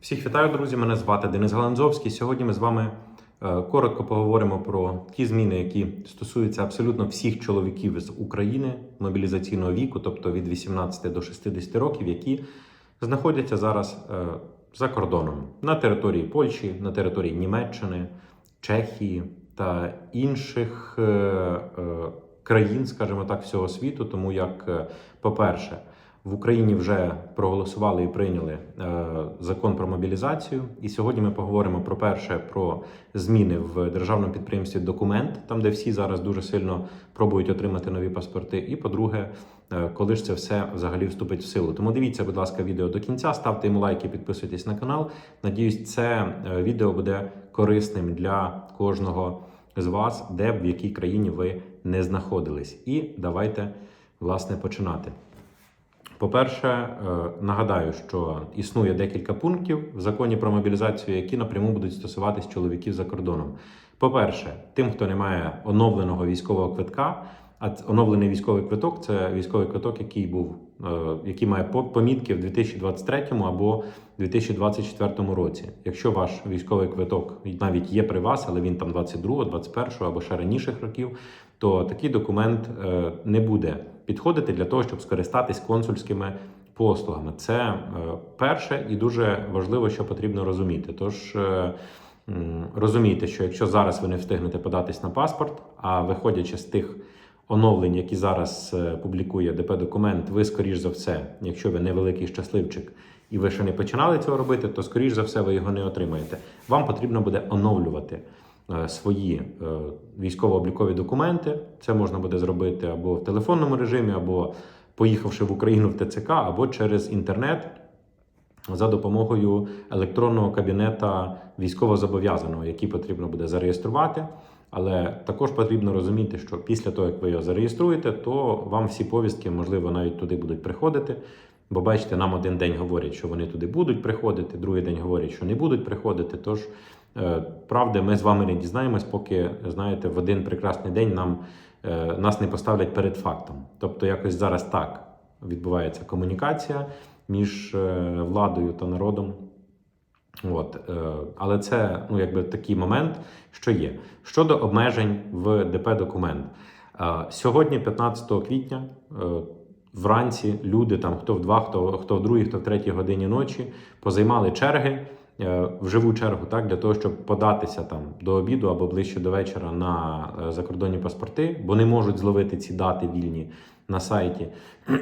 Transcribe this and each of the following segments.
Всіх вітаю, друзі! Мене звати Денис Галанзовський. Сьогодні ми з вами е, коротко поговоримо про ті зміни, які стосуються абсолютно всіх чоловіків з України мобілізаційного віку, тобто від 18 до 60 років, які знаходяться зараз е, за кордоном на території Польщі, на території Німеччини, Чехії та інших е, країн, скажімо так, всього світу. Тому як, по-перше, в Україні вже проголосували і прийняли е, закон про мобілізацію. І сьогодні ми поговоримо про перше про зміни в державному підприємстві документ, там де всі зараз дуже сильно пробують отримати нові паспорти. І по-друге, е, коли ж це все взагалі вступить в силу. Тому дивіться, будь ласка, відео до кінця, ставте йому лайки, підписуйтесь на канал. Надіюсь, це е, відео буде корисним для кожного з вас, де б в якій країні ви не знаходились. І давайте власне починати. По-перше, е, нагадаю, що існує декілька пунктів в законі про мобілізацію, які напряму будуть стосуватись чоловіків за кордоном. По-перше, тим, хто не має оновленого військового квитка, а оновлений військовий квиток це військовий квиток, який був, е, який має по- помітки в 2023 або 2024 році. Якщо ваш військовий квиток навіть є при вас, але він там 22, 21 або ще раніших років, то такий документ е, не буде підходити для того, щоб скористатись консульськими послугами. Це е, перше і дуже важливо, що потрібно розуміти. Тож е, розумійте, що якщо зараз ви не встигнете податись на паспорт, а виходячи з тих оновлень, які зараз е, публікує ДП документ, ви скоріш за все, якщо ви невеликий щасливчик. І ви ще не починали цього робити, то скоріш за все ви його не отримаєте. Вам потрібно буде оновлювати свої е, військово-облікові документи. Це можна буде зробити або в телефонному режимі, або поїхавши в Україну в ТЦК, або через інтернет за допомогою електронного кабінета військовозобов'язаного, який потрібно буде зареєструвати. Але також потрібно розуміти, що після того, як ви його зареєструєте, то вам всі повістки, можливо, навіть туди будуть приходити. Бо бачите, нам один день говорять, що вони туди будуть приходити, другий день говорять, що не будуть приходити. Тож, е, правди, ми з вами не дізнаємось, поки знаєте, в один прекрасний день нам е, нас не поставлять перед фактом. Тобто, якось зараз так відбувається комунікація між е, владою та народом. От, е, але це ну, якби такий момент, що є. Щодо обмежень в ДП документ. Е, сьогодні, 15 квітня, е, вранці люди, там хто в два, хто, хто в другій, хто в третій годині ночі, позаймали черги. Е, В живу чергу, так для того, щоб податися там до обіду або ближче до вечора на е, закордонні паспорти, бо не можуть зловити ці дати вільні на сайті.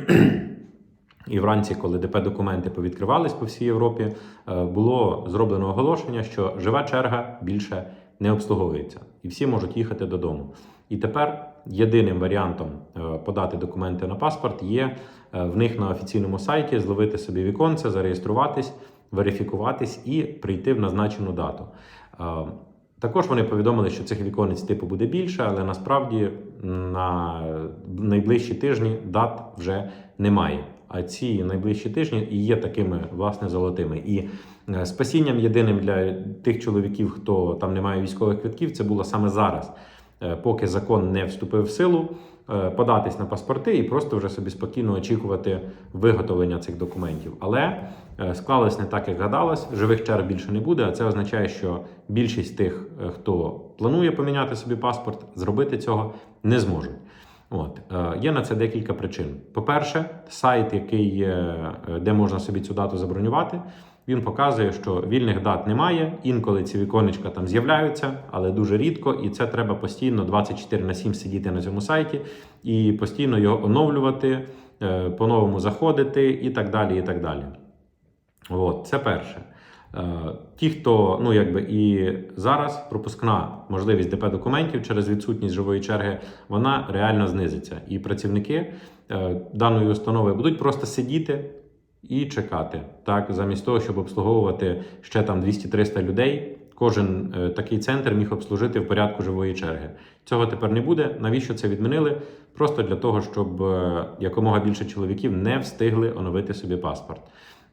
І вранці, коли ДП документи повідкривались по всій Європі, е, було зроблено оголошення, що жива черга більше не обслуговується, і всі можуть їхати додому. І тепер єдиним варіантом подати документи на паспорт є в них на офіційному сайті зловити собі віконце, зареєструватись, верифікуватись і прийти в назначену дату. Е, також вони повідомили, що цих віконець типу буде більше, але насправді на найближчі тижні дат вже немає. А ці найближчі тижні і є такими власне золотими. І е, спасінням єдиним для тих чоловіків, хто там не має військових квитків, це було саме зараз, Е, поки закон не вступив в силу, податись на паспорти і просто вже собі спокійно очікувати виготовлення цих документів. Але е, склалось не так, як гадалось. Живих черг більше не буде. А це означає, що більшість тих, е, хто планує поміняти собі паспорт, зробити цього не зможуть. От е, є на це декілька причин. По-перше, сайт, який е, е, де можна собі цю дату забронювати, він показує, що вільних дат немає. Інколи ці віконечка там з'являються, але дуже рідко, і це треба постійно 24 на 7 сидіти на цьому сайті і постійно його оновлювати, е, по-новому заходити і так далі. І так далі. От, це перше. Е, Ті, хто ну якби і зараз пропускна можливість ДП документів через відсутність живої черги, вона реально знизиться. І працівники е, даної установи будуть просто сидіти і чекати, так замість того, щоб обслуговувати ще там 200-300 людей. Кожен е, такий центр міг обслужити в порядку живої черги. Цього тепер не буде. Навіщо це відмінили? Просто для того, щоб е, якомога більше чоловіків не встигли оновити собі паспорт.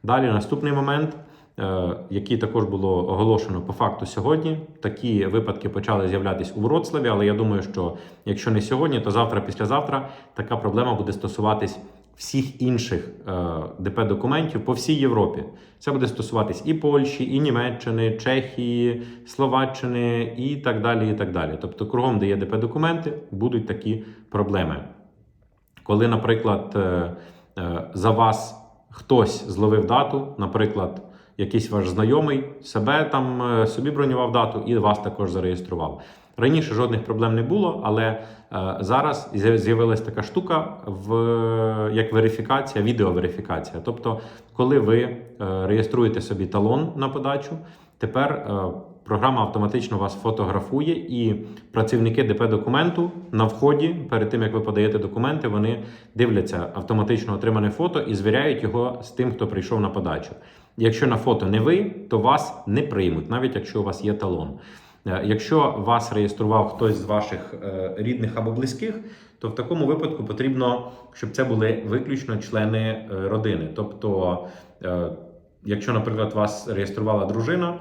Далі наступний момент, е, який також було оголошено по факту сьогодні. Такі випадки почали з'являтися у Вроцлаві, але я думаю, що якщо не сьогодні, то завтра, післязавтра така проблема буде стосуватись всіх інших е, ДП документів по всій Європі. Це буде стосуватись і Польщі, і Німеччини, Чехії, Словаччини і так далі. І так далі. Тобто, кругом, де є ДП документи, будуть такі проблеми. Коли, наприклад, е, е, за вас хтось зловив дату, наприклад, якийсь ваш знайомий себе там собі бронював дату і вас також зареєстрував. Раніше жодних проблем не було, але е, зараз з'яв- з'явилась така штука в як верифікація, відеоверифікація. Тобто, коли ви е, реєструєте собі талон на подачу, тепер е, програма автоматично вас фотографує, і працівники ДП документу на вході, перед тим як ви подаєте документи, вони дивляться автоматично отримане фото і звіряють його з тим, хто прийшов на подачу. Якщо на фото не ви, то вас не приймуть, навіть якщо у вас є талон. Е, Якщо вас реєстрував хтось з ваших е, рідних або близьких, то в такому випадку потрібно, щоб це були виключно члени е, родини. Тобто, якщо, наприклад, вас реєструвала дружина,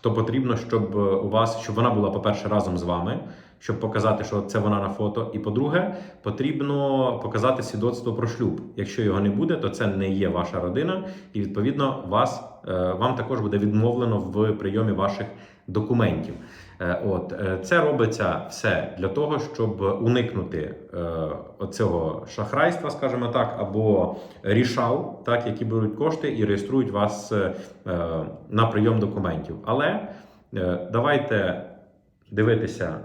то потрібно, щоб у вас, щоб вона була, по-перше, разом з вами, щоб показати, що це вона на фото. І по-друге, потрібно показати свідоцтво про шлюб. Якщо його не буде, то це не є ваша родина, і відповідно вас е, вам також буде відмовлено в прийомі ваших документів. Е, От е, це робиться все для того, щоб уникнути е, оцього шахрайства, скажімо так, або рішал, так які беруть кошти і реєструють вас на прийом документів. Але давайте дивитися,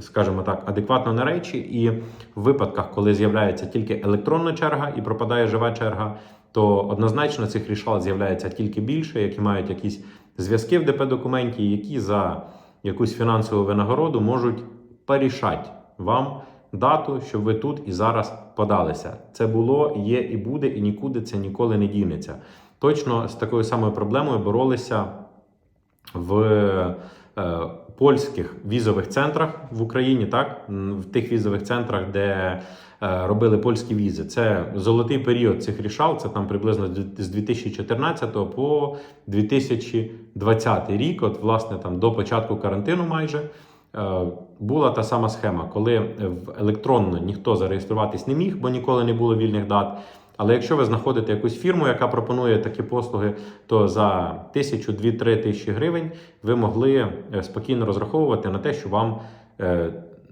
скажімо так, адекватно на речі, і в випадках, коли з'являється тільки електронна черга і пропадає жива черга, то однозначно цих рішал з'являється тільки більше, які мають якісь зв'язки в ДП документі, які за якусь фінансову винагороду можуть порішати вам дату, щоб ви тут і зараз подалися. Це було, є і буде, і нікуди це ніколи не дінеться. Точно з такою самою проблемою боролися в е, польських візових центрах в Україні, так в тих візових центрах, де е, робили польські візи. Це золотий період цих рішал. Це там приблизно з- з 2014 по 2020 рік. От, власне, там до початку карантину майже. е, Була та сама схема, коли електронно ніхто зареєструватись не міг, бо ніколи не було вільних дат. Але якщо ви знаходите якусь фірму, яка пропонує такі послуги, то за тисячу, дві-три тисячі гривень ви могли е, спокійно розраховувати на те, що вам е,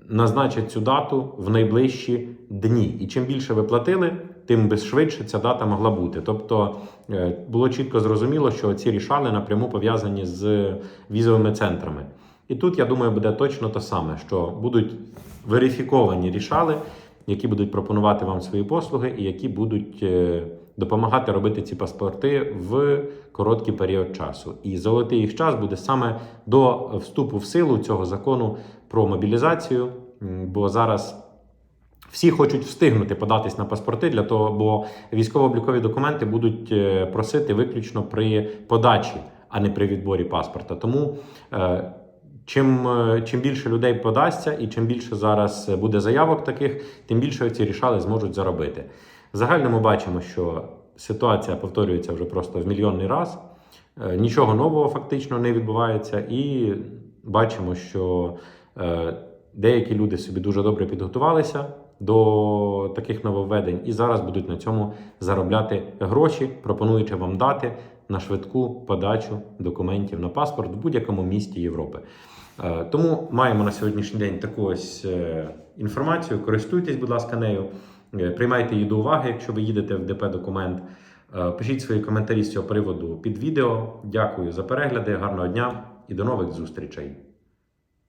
назначать цю дату в найближчі дні. І чим більше ви платили, тим швидше ця дата могла бути. Тобто е, було чітко зрозуміло, що ці рішали напряму пов'язані з візовими центрами. І тут, я думаю, буде точно те саме, що будуть верифіковані рішали, які будуть пропонувати вам свої послуги і які будуть е, допомагати робити ці паспорти в короткий період часу. І золотий їх час буде саме до вступу в силу цього закону про мобілізацію, бо зараз. Всі хочуть встигнути податись на паспорти для того, бо військово-облікові документи будуть е, просити виключно при подачі, а не при відборі паспорта. Тому е, чим, е, чим більше людей подасться і чим більше зараз буде заявок таких, тим більше ці рішали зможуть заробити. В загальному бачимо, що ситуація повторюється вже просто в мільйонний раз. Е, Нічого нового фактично не відбувається, і бачимо, що е, деякі люди собі дуже добре підготувалися до таких нововведень і зараз будуть на цьому заробляти гроші, пропонуючи вам дати на швидку подачу документів на паспорт в будь-якому місті Європи. Е, Тому маємо на сьогоднішній день таку ось е, інформацію. Користуйтесь, будь ласка, нею. Е, Приймайте її до уваги, якщо ви їдете в ДП документ. Пишіть свої коментарі з цього приводу під відео. Дякую за перегляди, гарного дня і до нових зустрічей.